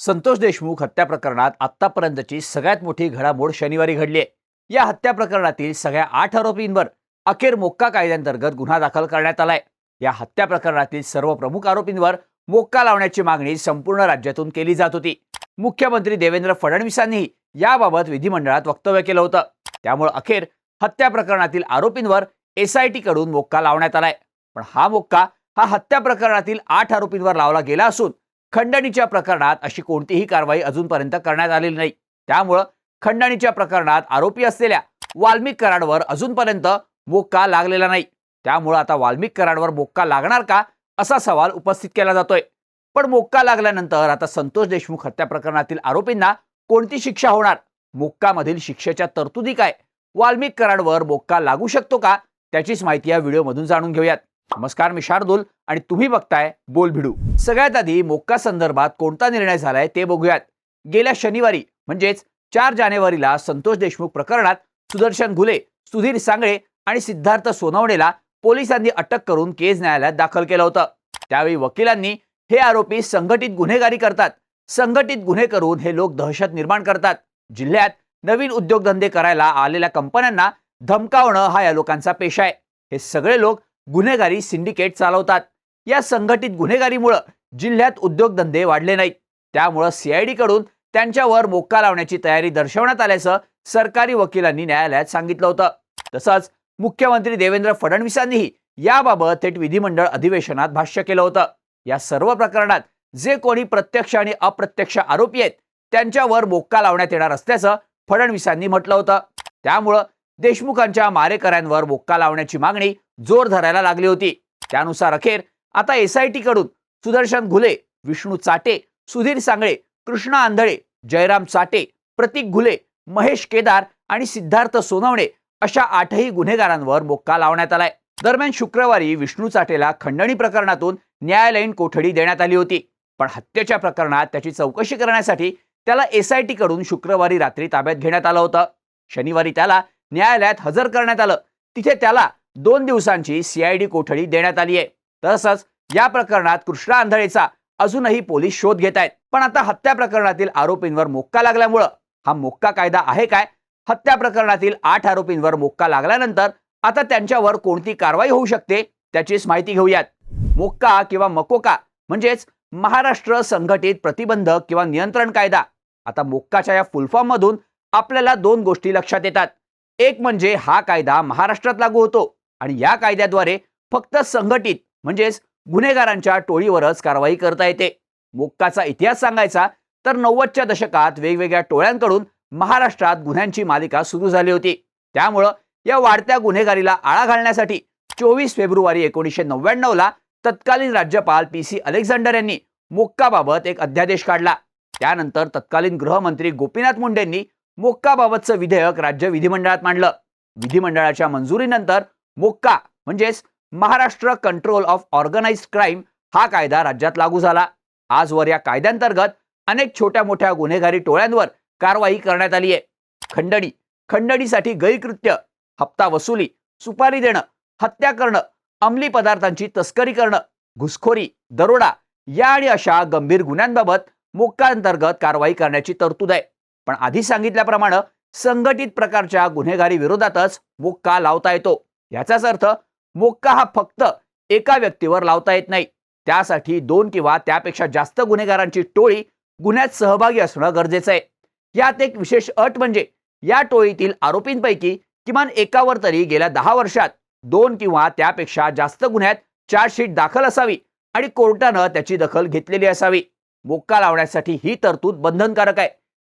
संतोष देशमुख हत्या प्रकरणात आतापर्यंतची सगळ्यात मोठी घडामोड शनिवारी घडली आहे या हत्या प्रकरणातील सगळ्या आठ आरोपींवर अखेर मोक्का कायद्यांतर्गत गुन्हा दाखल करण्यात आलाय. या हत्या प्रकरणातील सर्व प्रमुख आरोपींवर मोक्का लावण्याची मागणी संपूर्ण राज्यातून केली जात होती. मुख्यमंत्री देवेंद्र फडणवीसांनीही याबाबत विधिमंडळात वक्तव्य केलं होतं. त्यामुळे अखेर हत्या प्रकरणातील आरोपींवर एसआयटी कडून मोक्का लावण्यात आलाय. पण हा मोक्का हा हत्या प्रकरणातील आठ आरोपींवर लावला गेला असून खंडणीच्या प्रकरणात अशी कोणतीही कारवाई अजूनपर्यंत करण्यात आलेली नाही. त्यामुळं खंडणीच्या प्रकरणात आरोपी असलेल्या वाल्मिक कराडवर अजूनपर्यंत मोक्का लागलेला नाही. त्यामुळं आता वाल्मिक कराडवर मोक्का लागणार का असा सवाल उपस्थित केला जातोय. पण मोक्का लागल्यानंतर आता संतोष देशमुख हत्या प्रकरणातील आरोपींना कोणती शिक्षा होणार? मोक्कामधील शिक्षेच्या तरतुदी काय? वाल्मिक कराडवर मोक्का लागू शकतो का? त्याचीच माहिती या व्हिडिओमधून जाणून घेऊयात. नमस्कार मी शार्दूल आणि तुम्ही बघताय बोल भिडू. सगळ्यात आधी मोक्का संदर्भात कोणता निर्णय झालाय ते बघूयात. गेल्या शनिवारी म्हणजेच चार जानेवारीला संतोष देशमुख प्रकरणात सुदर्शन घुले सुधीर सांगळे आणि सिद्धार्थ सोनवणेला पोलिसांनी अटक करून केस न्यायालयात दाखल केलं होतं. त्यावेळी वकिलांनी हे आरोपी संघटित गुन्हेगारी करतात. संघटित गुन्हे करून हे लोक दहशत निर्माण करतात. जिल्ह्यात नवीन उद्योगधंदे करायला आलेल्या कंपन्यांना धमकावणं हा या लोकांचा पेशा आहे. हे सगळे लोक गुन्हेगारी सिंडिकेट चालवतात. या संघटित गुन्हेगारीमुळं जिल्ह्यात उद्योगधंदे वाढले नाहीत. त्यामुळं सीआयडीकडून त्यांच्यावर मोक्का लावण्याची तयारी दर्शवण्यात आल्याचं सरकारी वकिलांनी न्यायालयात सांगितलं होतं. तसंच मुख्यमंत्री देवेंद्र फडणवीसांनीही याबाबत थेट विधिमंडळ अधिवेशनात भाष्य केलं होतं. या सर्व प्रकरणात जे कोणी प्रत्यक्ष आणि अप्रत्यक्ष आरोपी आहेत त्यांच्यावर मोक्का लावण्यात येणार असल्याचं फडणवीसांनी म्हटलं होतं. त्यामुळं देशमुखांच्या मारेकऱ्यांवर मोक्का लावण्याची मागणी जोर धरायला लागली होती. त्यानुसार अखेर आता एसआयटी कडून सुदर्शन घुले विष्णू चाटे सुधीर सांगळे कृष्णा आंधळे जयराम चाटे प्रतीक घुले महेश केदार आणि सिद्धार्थ सोनवणे अशा आठही गुन्हेगारांवर मोक्का लावण्यात आलाय. दरम्यान शुक्रवारी विष्णू चाटेला खंडणी प्रकरणातून न्यायालयीन कोठडी देण्यात आली होती. पण हत्येच्या प्रकरणात त्याची चौकशी करण्यासाठी त्याला एसआयटी कडून शुक्रवारी रात्री ताब्यात घेण्यात आलं होतं. शनिवारी त्याला न्यायालयात हजर करण्यात आलं. तिथे त्याला दोन दिवसांची सीआयडी कोठडी देण्यात आली आहे. तसंच या प्रकरणात कृष्णा आंधळेचा अजूनही पोलीस शोध घेत आहेत. पण आता हत्या प्रकरणातील आरोपींवर मोक्का लागल्यामुळं. हा मोक्का कायदा आहे काय? हत्या प्रकरणातील आठ आरोपींवर मोक्का लागल्यानंतर आता त्यांच्यावर कोणती कारवाई होऊ शकते? त्याचीच माहिती घेऊयात. मोक्का किंवा मकोका म्हणजेच महाराष्ट्र संघटित प्रतिबंध किंवा नियंत्रण कायदा. आता मोक्काच्या या फुलफॉर्म मधून आपल्याला दोन गोष्टी लक्षात येतात. एक म्हणजे हा कायदा महाराष्ट्रात लागू होतो. आणि या कायद्याद्वारे फक्त संघटित म्हणजेच गुन्हेगारांच्या टोळीवरच कारवाई करता येते. मोक्काचा इतिहास सांगायचा तर नव्वदच्या दशकात वेगवेगळ्या टोळ्यांकडून महाराष्ट्रात गुन्ह्यांची मालिका सुरू झाली होती. त्यामुळं या वाढत्या गुन्हेगारीला आळा घालण्यासाठी चोवीस फेब्रुवारी एकोणीसशे नव्याण्णवला तत्कालीन राज्यपाल पी सी अलेक्झांडर यांनी मोक्काबाबत एक अध्यादेश काढला. त्यानंतर तत्कालीन गृहमंत्री गोपीनाथ मुंडेंनी मोक्काबाबतचं विधेयक राज्य विधिमंडळात मांडलं. विधिमंडळाच्या मंजुरीनंतर मोक्का म्हणजेच Maharashtra control of organised crime हा कायदा राज्यात लागू झाला. आजवर या कायद्यांतर्गत अनेक छोट्या मोठ्या गुन्हेगारी टोळ्यांवर कारवाई करण्यात आली आहे खंडणी खंडणीसाठी गैरकृत्य हप्ता वसुली सुपारी देणं हत्या करणं अंमली पदार्थांची तस्करी करणं घुसखोरी दरोडा या आणि अशा गंभीर गुन्ह्यांबाबत मोक्का अंतर्गत कारवाई करण्याची तरतूद आहे. पण आधी सांगितल्याप्रमाणे संघटित प्रकारच्या गुन्हेगारी विरोधातच मोक्का लावता येतो. याचाच अर्थ मोक्का हा फक्त एका व्यक्तीवर लावता येत नाही. त्यासाठी दोन किंवा त्यापेक्षा जास्त गुन्हेगारांची टोळी गुन्ह्यात सहभागी असणं गरजेचं आहे. यात एक विशेष अट म्हणजे या टोळीतील आरोपींपैकी किमान एकावर तरी गेल्या दहा वर्षात दोन किंवा त्यापेक्षा जास्त गुन्ह्यात चार्जशीट दाखल असावी आणि कोर्टानं त्याची दखल घेतलेली असावी. मोक्का लावण्यासाठी ही तरतूद बंधनकारक आहे.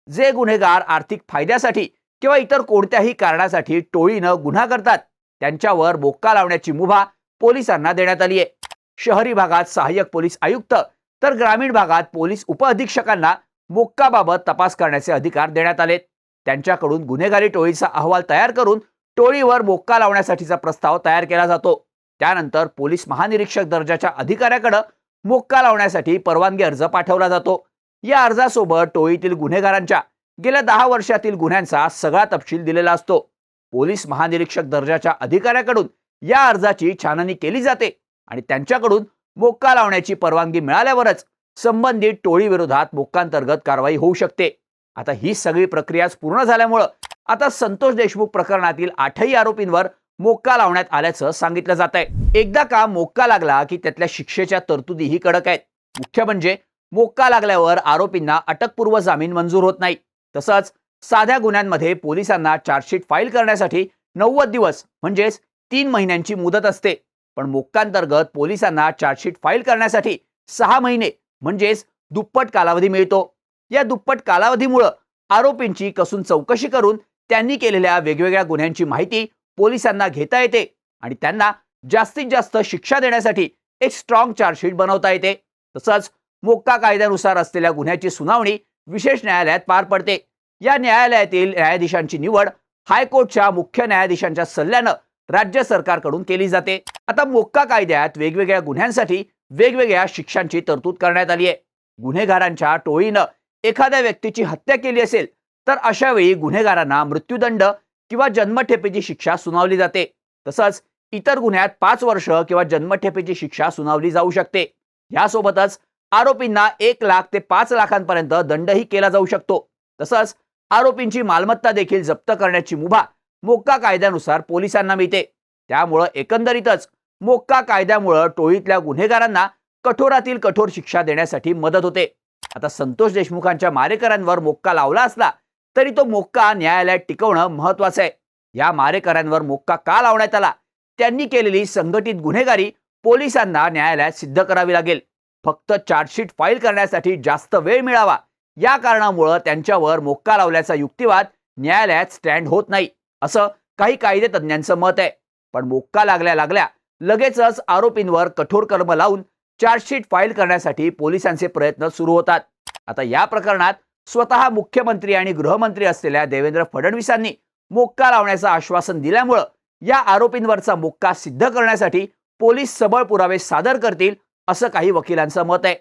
जे गुन्हेगार आर्थिक फायद्यासाठी किंवा इतर कोणत्याही कारणासाठी टोळीनं गुन्हा करतात त्यांच्यावर मोक्का लावण्याची मुभा पोलिसांना देण्यात आली आहे शहरी भागात सहाय्यक पोलीस आयुक्त तर ग्रामीण भागात पोलीस उपअधीक्षकांना मोक्काबाबत तपास करण्याचे अधिकार देण्यात आलेत. त्यांच्याकडून गुन्हेगारी टोळीचा अहवाल तयार करून टोळीवर मोक्का लावण्यासाठीचा प्रस्ताव तयार केला जातो. त्यानंतर पोलीस महानिरीक्षक दर्जाच्या अधिकाऱ्याकडे मोक्का लावण्यासाठी परवानगी अर्ज पाठवला जातो. या अर्जासोबत टोळीतील गुन्हेगारांच्या गेल्या दहा वर्षातील गुन्ह्यांचा सगळा तपशील दिलेला असतो. पोलीस महानिरीक्षक दर्जाच्या अधिकाऱ्याकडून या अर्जाची छाननी केली जाते आणि त्यांच्याकडून मोक्का लावण्याची परवानगी मिळाल्यावरच संबंधित टोळीविरोधात मोक्कांतर्गत कारवाई होऊ शकते. आता ही सगळी प्रक्रियाच पूर्ण झाल्यामुळं आता संतोष देशमुख प्रकरणातील आठही आरोपींवर मोक्का लावण्यात आल्याचं सांगितलं जात आहे एकदा का मोक्का लागला की त्यातल्या शिक्षेच्या तरतुदीही कडक आहेत. मुख्य म्हणजे मोक्का लागल्यावर आरोपींना अटकपूर्व जामीन मंजूर होत नाही. तसंच साध्या गुन्ह्यांमध्ये पोलिसांना चार्जशीट फाईल करण्यासाठी नव्वद दिवस म्हणजेच तीन महिन्यांची मुदत असते. पण मोक्कांतर्गत पोलिसांना चार्जशीट फाईल करण्यासाठी सहा महिने म्हणजेच दुप्पट कालावधी मिळतो. या दुप्पट कालावधीमुळं आरोपींची कसून चौकशी करून त्यांनी केलेल्या वेगवेगळ्या गुन्ह्यांची माहिती पोलिसांना घेता येते आणि त्यांना जास्तीत जास्त शिक्षा देण्यासाठी एक स्ट्रॉंग चार्जशीट बनवता येते. तसंच मोक्का कायद्यानुसार असलेल्या गुन्ह्याची सुनावणी विशेष न्यायालयात पार पडते. या न्यायालयातील न्यायाधीशांची निवड हायकोर्टच्या मुख्य न्यायाधीशांच्या सल्ल्यानं राज्य सरकारकडून केली जाते. आता मोक्का कायद्यात वेगवेगळ्या गुन्ह्यांसाठी वेगवेगळ्या शिक्षांची तरतूद करण्यात आली आहे गुन्हेगारांच्या टोळीनं एखाद्या व्यक्तीची हत्या केली असेल तर अशा वेळी गुन्हेगारांना मृत्यूदंड किंवा जन्मठेपेची शिक्षा सुनावली जाते. तसंच इतर गुन्ह्यात पाच वर्ष किंवा जन्मठेपेची शिक्षा सुनावली जाऊ शकते. यासोबतच आरोपींना एक लाख ते पाच लाखांपर्यंत दंडही केला जाऊ शकतो. तसंच आरोपींची मालमत्ता देखील जप्त करण्याची मुभा मोक्का कायद्यानुसार पोलिसांना मिळते. त्यामुळं एकंदरीतच मोक्का कायद्यामुळं टोळीतल्या गुन्हेगारांना कठोरातील कठोर शिक्षा देण्यासाठी मदत होते. आता संतोष देशमुखांच्या मारेकऱ्यांवर मोक्का लावला असला तरी तो मोक्का न्यायालयात टिकवणं महत्वाचं आहे. या मारेकऱ्यांवर मोक्का का लावण्यात आला? त्यांनी केलेली संघटित गुन्हेगारी पोलिसांना न्यायालयात सिद्ध करावी लागेल. फक्त चार्जशीट फाईल करण्यासाठी जास्त वेळ मिळावा. या कारणामुळं त्यांच्यावर मोक्का लावल्याचा युक्तिवाद न्यायालयात स्टँड होत नाही असं काही कायदे तज्ज्ञांचं मत आहे. पण मोक्का लागल्या लागल्या लगेचच आरोपींवर कठोर कर्म लावून चार्जशीट फाईल करण्यासाठी पोलिसांचे प्रयत्न सुरू होतात. आता या प्रकरणात स्वतः मुख्यमंत्री आणि गृहमंत्री असलेल्या देवेंद्र फडणवीसांनी मोक्का लावण्याचं आश्वासन दिल्यामुळं या आरोपींवरचा मोक्का सिद्ध करण्यासाठी पोलीस सबळ पुरावे सादर करतील असं काही वकिलांचं मत आहे.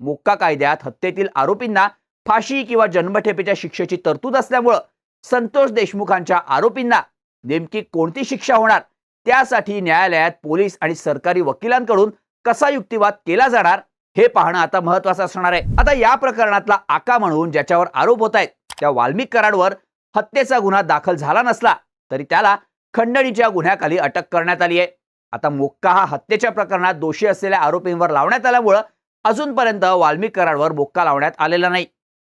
मोक्का कायद्यात हत्येतील आरोपींना फाशी किंवा जन्मठेपेच्या शिक्षेची तरतूद असल्यामुळं संतोष देशमुखांच्या आरोपींना नेमकी कोणती शिक्षा होणार? त्यासाठी न्यायालयात पोलीस आणि सरकारी वकिलांकडून कसा युक्तिवाद केला जाणार? हे पाहणं आता महत्वाचं असणार आहे. आता या प्रकरणातला आका म्हणून ज्याच्यावर आरोप होत आहेत त्या वाल्मिक कराडवर हत्येचा गुन्हा दाखल झाला नसला तरी त्याला खंडणीच्या गुन्ह्याखाली अटक करण्यात आली आहे. आता मोक्का हा हत्येच्या प्रकरणात दोषी असलेल्या आरोपींवर लावण्यात आल्यामुळं अजूनपर्यंत वाल्मिक कराडवर मोक्का लावण्यात आलेला नाही.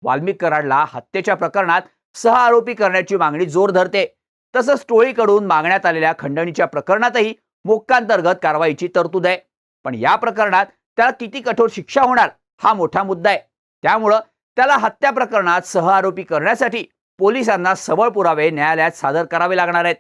वाल्मिक कराडला हत्येच्या प्रकरणात सह आरोपी करण्याची मागणी जोर धरते. तसंच टोळीकडून मागण्यात आलेल्या खंडणीच्या प्रकरणातही मोक्कांतर्गत कारवाईची तरतूद आहे. पण या प्रकरणात त्याला किती कठोर शिक्षा होणार हा मोठा मुद्दा आहे. त्यामुळं त्याला हत्या प्रकरणात सह आरोपी करण्यासाठी पोलिसांना सबळ पुरावे न्यायालयात सादर करावे लागणार आहेत.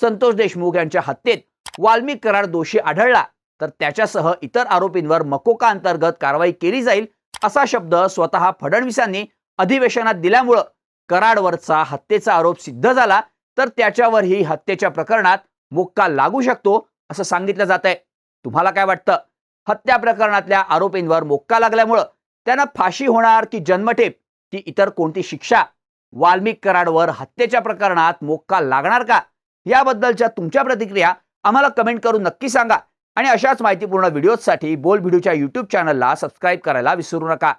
संतोष देशमुख यांच्या हत्येत वाल्मिक कराड दोषी आढळला तर त्याच्यासह इतर आरोपींवर मकोका अंतर्गत कारवाई केली जाईल असा शब्द स्वतः फडणवीसांनी अधिवेशनात दिल्यामुळं कराडवरचा हत्येचा आरोप सिद्ध झाला तर त्याच्यावरही हत्येच्या प्रकरणात मोक्का लागू शकतो असं सांगितलं जात आहे तुम्हाला काय वाटतं? हत्या प्रकरणातल्या आरोपींवर मोक्का लागल्यामुळं त्यांना फाशी होणार की जन्मठेप की इतर कोणती शिक्षा? वाल्मिक कराडवर हत्येच्या प्रकरणात मोक्का लागणार का? याबद्दलच्या तुमच्या प्रतिक्रिया आम्हाला कमेंट करून नक्की सांगा. आणि अशाच माहितीपूर्ण व्हिडिओजसाठी बोल व्हिडिओच्या यूट्यूब चॅनलला सबस्क्राईब करायला विसरू नका.